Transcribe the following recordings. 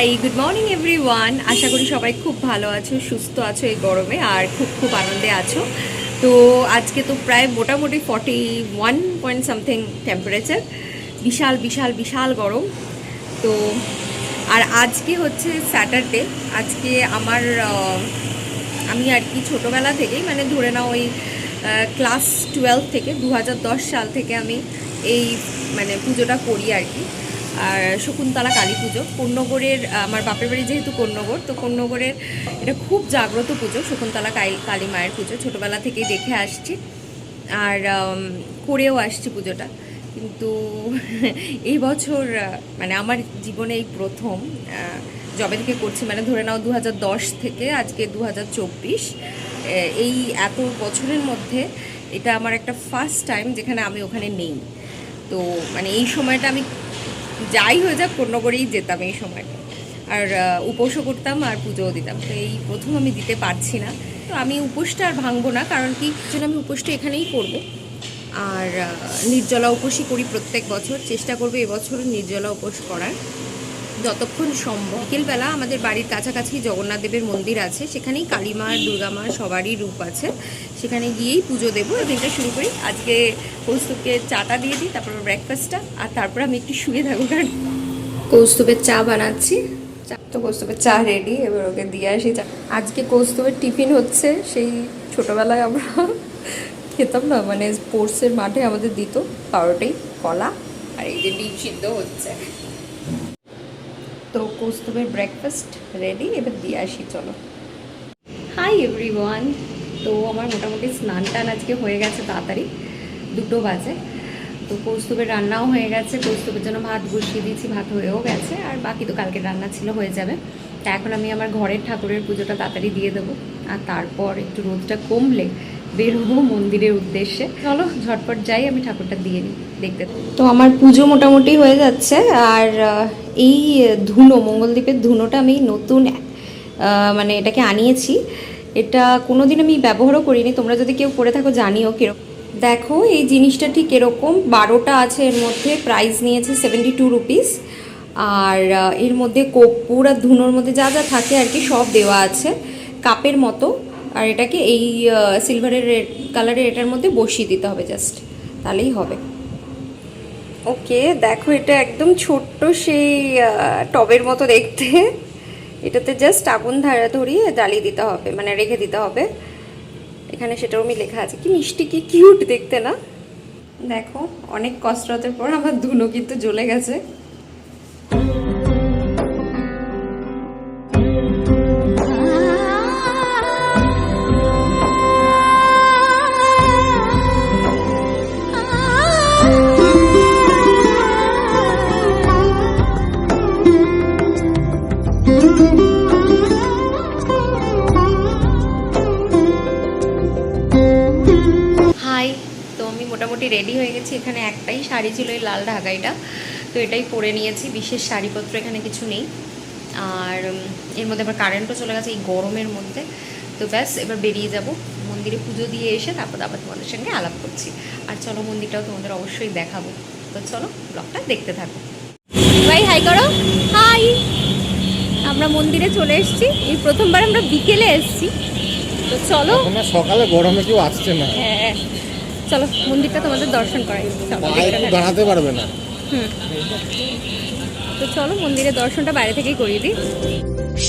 High good morning everyone আশা করি সবাই খুব ভালো আছো, সুস্থ আছো এই গরমে, আর খুব খুব আনন্দে আছো। তো আজকে তো প্রায় মোটামুটি forty one point something temperature বিশাল বিশাল বিশাল গরম। তো আর আজকে হচ্ছে স্যাটারডে আজকে আমার আমি আর কি ছোটোবেলা থেকেই মানে ধরে নাও ওই ক্লাস টুয়েলভ থেকে দু হাজার দশ সাল থেকে আমি এই মানে পুজোটা করি আর কি। আর শকুন্তলা কালী পুজো। কন্যগড়ের আমার বাপের বাড়ি যেহেতু কন্যগড় তো কন্যগড়ের এটা খুব জাগ্রত পুজো, শকুন্তলা কালী কালী মায়ের পুজো। ছোটোবেলা থেকেই দেখে আসছি। আর করেও আসছি পুজোটা। কিন্তু এই বছর মানে আমার জীবনে এই প্রথম জবে থেকে করছি মানে ধরে নাও দু হাজার দশ থেকে আজকে দু হাজার চব্বিশ এই এত বছরের মধ্যে এটা আমার একটা ফার্স্ট টাইম যেখানে আমি ওখানে নেই। তো মানে এই সময়টা আমি যাই হয়ে যাক পণ্য করেই যেতাম এই সময়টা। আর উপোসও করতাম আর পুজোও দিতাম। তো এই প্রথম আমি দিতে পারছি না। তো আমি উপোসটা আর ভাঙবো না, কারণ কি জন্য আমি উপোসটা এখানেই করব। আর নির্জলা উপোসই করি প্রত্যেক বছর। চেষ্টা করব এবছর নির্জলা উপোস করার। যতক্ষণ সম্ভব। বিকেলবেলা আমাদের বাড়ির কাছাকাছি জগন্নাথ দেবের মন্দির আছে, সেখানেই কালী মা দুর্গা মা সবারই রূপ আছে। সেখানে গিয়েই পুজো দেবো দিনটা শুরু করি। আজকে কৌস্তুভকে চাটা দিয়ে দিই, তারপর ব্রেকফাস্টটা আর তারপর আমি একটু শুয়ে থাকব কারণ কৌস্তুভের চা বানাচ্ছি। তো কৌস্তুভের চা রেডি এবার ওকে দিয়ে আসি চা। আজকে কৌস্তুভের টিফিন হচ্ছে, সেই ছোটোবেলায় আমরা খেতাম না মানে স্পোর্টসের মাঠে আমাদের দিত পাউরোটাই কলা, আর এই যে ডিম সিদ্ধ হচ্ছে। তো কৌস্তুভের ব্রেকফাস্ট রেডি এবার দিয়ে আসি চলো। হাই এভরিওয়ান তো আমার মোটামুটি স্নান টান আজকে হয়ে গেছে তাড়াতাড়ি দুটো বাজে। তো কৌস্তুভের রান্নাও হয়ে গেছে কৌস্তুভের জন্য ভাত বসিয়ে দিয়েছি ভাত হয়েও গেছে আর বাকি তো কালকে রান্না ছিল হয়ে যাবে। তা এখন আমি আমার ঘরের ঠাকুরের পুজোটা তাড়াতাড়ি দিয়ে দেবো আর তারপর একটু রোদটা কমলে বেরোবো মন্দিরের উদ্দেশ্যে। চলো ঝটপট যাই আমি ঠাকুরটা দিয়ে নিই দেখতে তো আমার পুজো মোটামুটি হয়ে যাচ্ছে আর এই ধুনো, মঙ্গলদ্বীপের ধুনোটা আমি নতুন মানে এটাকে আনিয়েছি। এটা কোনোদিন আমি ব্যবহারও করিনি। তোমরা যদি কেউ করে থাকো, জানিও কীরকম। দেখো, এই জিনিসটা ঠিক এরকম। বারোটা আছে এর মধ্যে প্রাইস নিয়েছে সেভেন্টি টু রুপিস আর এর মধ্যে কর্পূর আর ধুনোর মধ্যে যা যা থাকে আর কি, সব দেওয়া আছে। কাপের মতো। আর এটাকে এই সিলভারের কালারের এটার মধ্যে বসিয়ে দিতে হবে জাস্ট তাহলেই হবে। ওকে, দেখো এটা একদম ছোট্ট সেই টবের মতো দেখতে। এটাতে জাস্ট আগুন ধারা ধরিয়ে জ্বালিয়ে দিতে হবে মানে রেখে দিতে হবে। এখানে সেটাও আমি লেখা আছে। কি মিষ্টি, কি কিউট দেখতে না? দেখো, অনেক কসরতের পর আমার ধুনো কিন্তু জ্বলে গেছে। হাই, তো আমি মোটামুটি রেডি হয়ে গেছি। এখানে একটাই শাড়ি ছিল, এই লাল ঢাকাইটা। তো এটাই পরে নিয়েছি, বিশেষ শাড়িপত্র এখানে কিছু নেই। আর এর মধ্যে আবার কারেন্টও চলে গেছে এই গরমের মধ্যে। তো ব্যাস, এবার বেরিয়ে যাব। মন্দিরে পুজো দিয়ে এসে তারপর আবার তোমাদের সঙ্গে আলাপ করছি। আর চলো মন্দিরটাও তোমাদের অবশ্যই দেখাবো। তো চলো ব্লগটা দেখতে থাকো। ভাই হাই করো। হাই আমরা মন্দিরে চলে এসেছি। এই প্রথমবার আমরা বিকেলে এসেছি। তো চলো। সকালে গরমে কেউ আসছে না। হ্যাঁ চলো মন্দিরটা তোমাদের দর্শন করাই। দাঁড়াতে পারবে না। হুম। তো চলো মন্দিরের দর্শনটা বাইরে থেকেই করিয়ে দিই।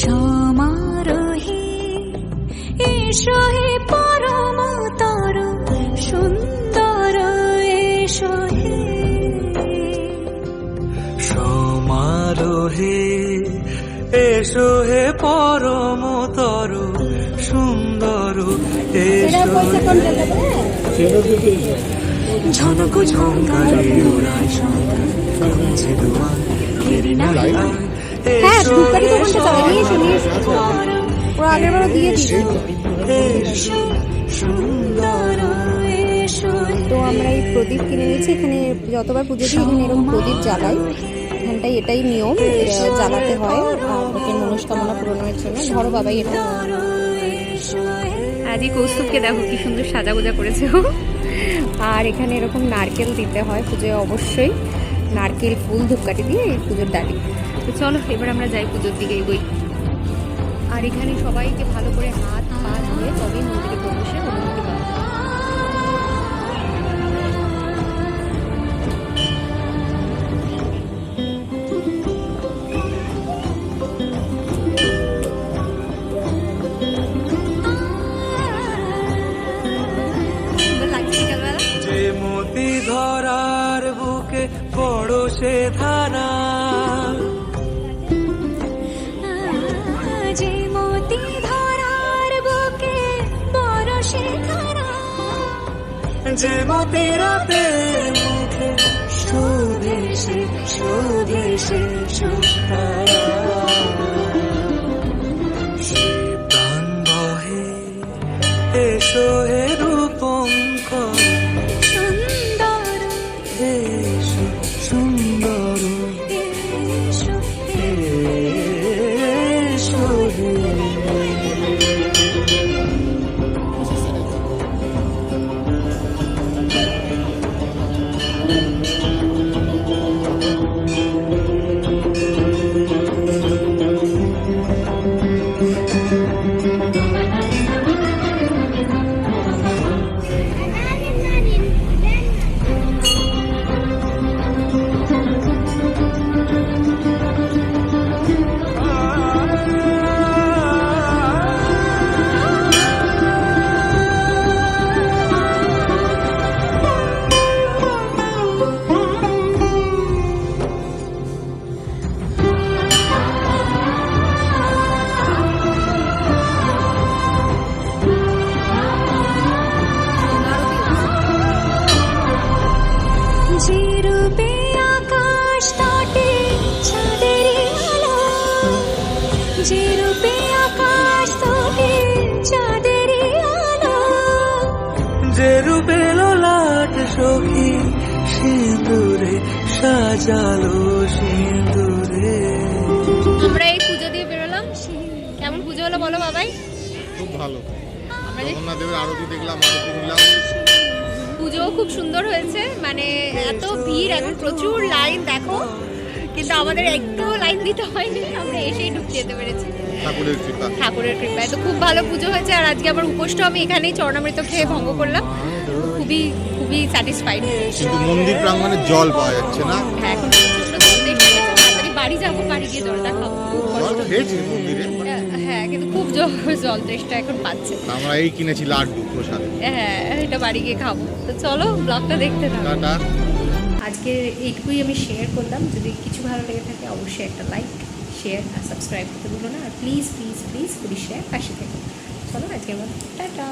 সমারোহে এসো হে পরমতর সুন্দর এসো হে। সমারোহে এসো হে পরমতর সুন্দর এসো ঝনক ঝঙ্কারে দুয়ার হ্যাঁ এসো সুন্দর তো আমরা এই প্রদীপ কিনে নিয়েছি এখানে যতবার পুজো দিই এখানে এরকম প্রদীপ জ্বালাই। এখানটাই এটাই নিয়ম জ্বালাতে হয়। লোকের মনস্কামনা পূরণের জন্য। ধরো বাবাই এটা। আজই কৌস্তুভকে দেখো কি সুন্দর সাজা গোজা করেছে আর এখানে এরকম নারকেল দিতে হয় পুজোয় অবশ্যই। নারকেল ফুল ধূপকাঠি দিয়ে এই পুজোর ডালি তো চলো এবার আমরা যাই পুজোর দিকে এগোই। আর এখানে সবাইকে ভালো করে হাত পা ধুয়ে তবেই মন্দিরে প্রবেশের ধারা। যে মতি ধরার বুকে বরসে ধারা। যে মতি রাতের মুখে শোভে সে শোভে সে সুতারা সে প্রাণ বহে এসো হে যে রূপে আকাশ তটে চাঁদের আলো। যে রূপে লোলাট সখী সিঁদুরে সাজালো সিঁদুরে। আমরা এই পুজো দিয়ে বেরোলাম। কেমন পুজো হলো বলো বাবাই? খুব ভালো। জগন্নাথ দেবের আরতি দেখলাম আরতি নিলাম। পুজো খুব সুন্দর হয়েছে। মানে এত ভিড় এখন প্রচুর লাইন দেখো। কিন্তু আমাদের একটু লাইন দিতে হয়নি আমরা এসেই ঢুকে যেতে পেরেছি। ঠাকুরের কৃপা। ঠাকুরের কৃপায়। তো খুব ভালো পুজো হয়েছে আর আজকে আমার উপোসটা আমি এখানেই চরণামৃত খেয়ে ভঙ্গ করলাম। খুবই খুবই স্যাটিসফাইড কিন্তু মন্দির প্রাঙ্গণে জল পাওয়া যাচ্ছে না। হ্যাঁ এখন বাড়ি যাব বাড়ি গিয়ে জলটা খাব। মন্দিরে। হ্যাঁ কিন্তু খুব জল তেষ্টা এখন পাচ্ছে। আমরা এই কিনেছি লাড্ডু প্রসাদ। হ্যাঁ এটা বাড়ি গিয়ে খাব। তো চলো ব্লগটা দেখতে থাকো। আজকে এইটুকুই আমি শেয়ার করলাম যদি কিছু ভালো লেগে থাকে অবশ্যই একটা লাইক শেয়ার আর সাবস্ক্রাইব করতে ভুলো না আর প্লিজ প্লিজ প্লিজ শেয়ার পাশে থেকে চলো আজকে আমার টাটা